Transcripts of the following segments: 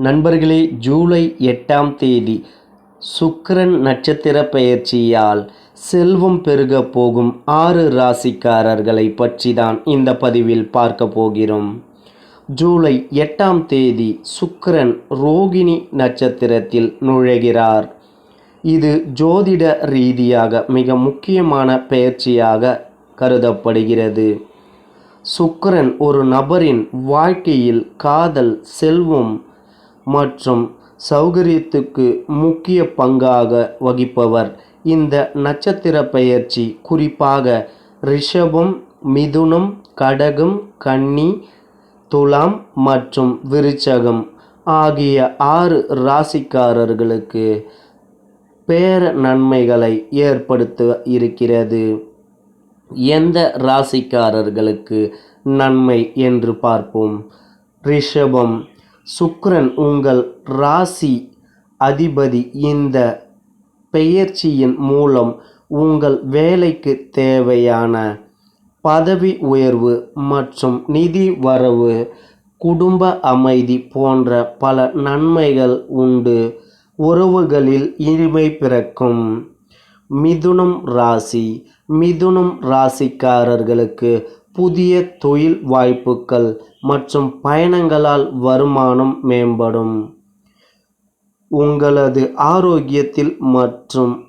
நண்பர்களே ஜூலை எட்டாம் தேதி சுக்கரன் நட்சத்திர பெயர்ச்சியால் செல்வம் பெருக போகும் ஆறு ராசிக்காரர்களை பற்றி தான் இந்த பதிவில் பார்க்க போகிறோம். ஜூலை எட்டாம் தேதி சுக்கரன் ரோகிணி நட்சத்திரத்தில் நுழைகிறார். இது ஜோதிட ரீதியாக மிக முக்கியமான பெயர்ச்சியாக கருதப்படுகிறது. சுக்கரன் ஒரு நபரின் வாழ்க்கையில் காதல் செல்வம் மற்றும் சௌகரியத்துக்கு முக்கிய பங்காக வகிப்பவர். இந்த நட்சத்திர பெயர்ச்சி குறிப்பாக ரிஷபம் மிதுனம் கடகம் கன்னி துலாம் மற்றும் விருச்சகம் ஆகிய ஆறு ராசிக்காரர்களுக்கு பேர நன்மைகளை ஏற்படுத்த இருக்கிறது. எந்த ராசிக்காரர்களுக்கு நன்மை என்று பார்ப்போம். ரிஷபம் சுக்கிரன் உங்கள் ராசி அதிபதி இந்த பெயர்ச்சியின் மூலம் உங்கள் வேலைக்கு தேவையான பதவி உயர்வு மற்றும் நிதி வரவு குடும்ப அமைதி போன்ற பல நன்மைகள் உண்டு. உறவுகளில் இனிமை பிறக்கும். மிதுனம் ராசி. மிதுனம் ராசிக்காரர்களுக்கு புதிய தொழில் வாய்ப்புகள் மற்றும் பயணங்களால் வருமானம் மேம்படும். உங்களது ஆரோக்கியத்தில் மற்றும்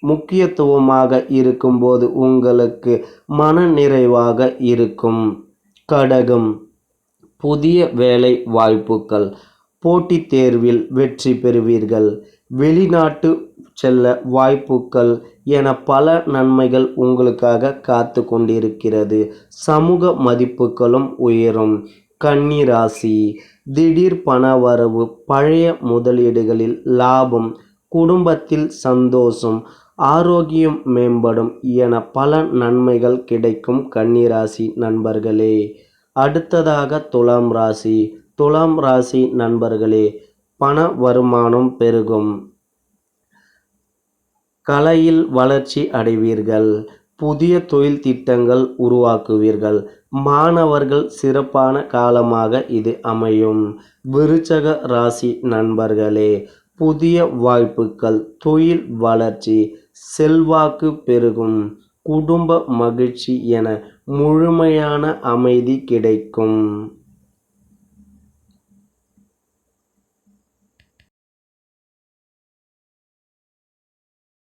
முக்கியத்துவமாக இருக்கும்போது உங்களுக்கு மன நிறைவாக இருக்கும். கடகம். புதிய வேலை வாய்ப்புகள். போட்டித் தேர்வில் வெற்றி பெறுவீர்கள். வெளிநாட்டு செல்ல வாய்ப்புகள் என பல நன்மைகள் உங்களுக்காக காத்து கொண்டிருக்கிறது. சமூக மதிப்புகளும் உயரும். கன்னி ராசி திடீர் பணவரவு பழைய முதலீடுகளில் லாபம் குடும்பத்தில் சந்தோஷம் ஆரோக்கியம் மேம்படும் என பல நன்மைகள் கிடைக்கும் கன்னிராசி நண்பர்களே. அடுத்ததாக துலாம் ராசி. துலாம் ராசி நண்பர்களே பண வருமானம் பெருகும். கலையில் வளர்ச்சி அடைவீர்கள். புதிய தொழில் திட்டங்கள் உருவாக்குவீர்கள். மாணவர்கள் சிறப்பான காலமாக இது அமையும். விருச்சக ராசி நண்பர்களே புதிய வாய்ப்புகள் தொழில் வளர்ச்சி செல்வாக்கு பெருகும். குடும்ப மகிழ்ச்சி என முழுமையான அமைதி கிடைக்கும்.